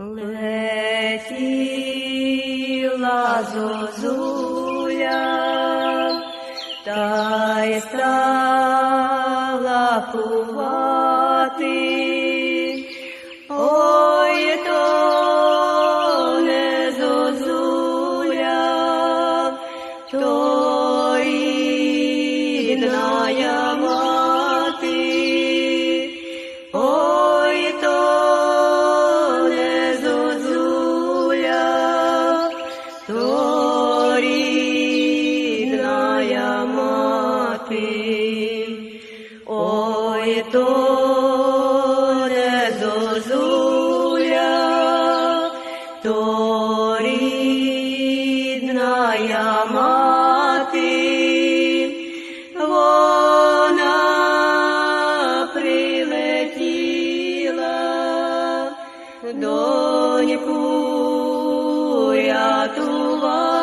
Летіла зозуля, та й стала кувати. Ой, то не зозуля, то рідная мати. То рідная мати. Вона прилетіла доньку рятувати.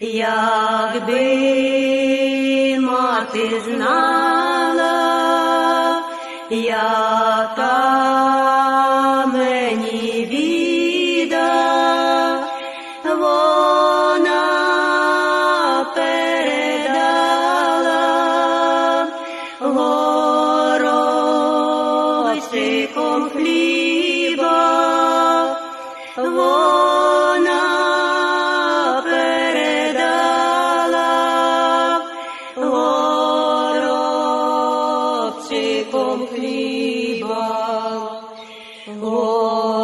Якби мати знала, яка горобчиком хліба, горобчиком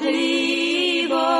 хліба,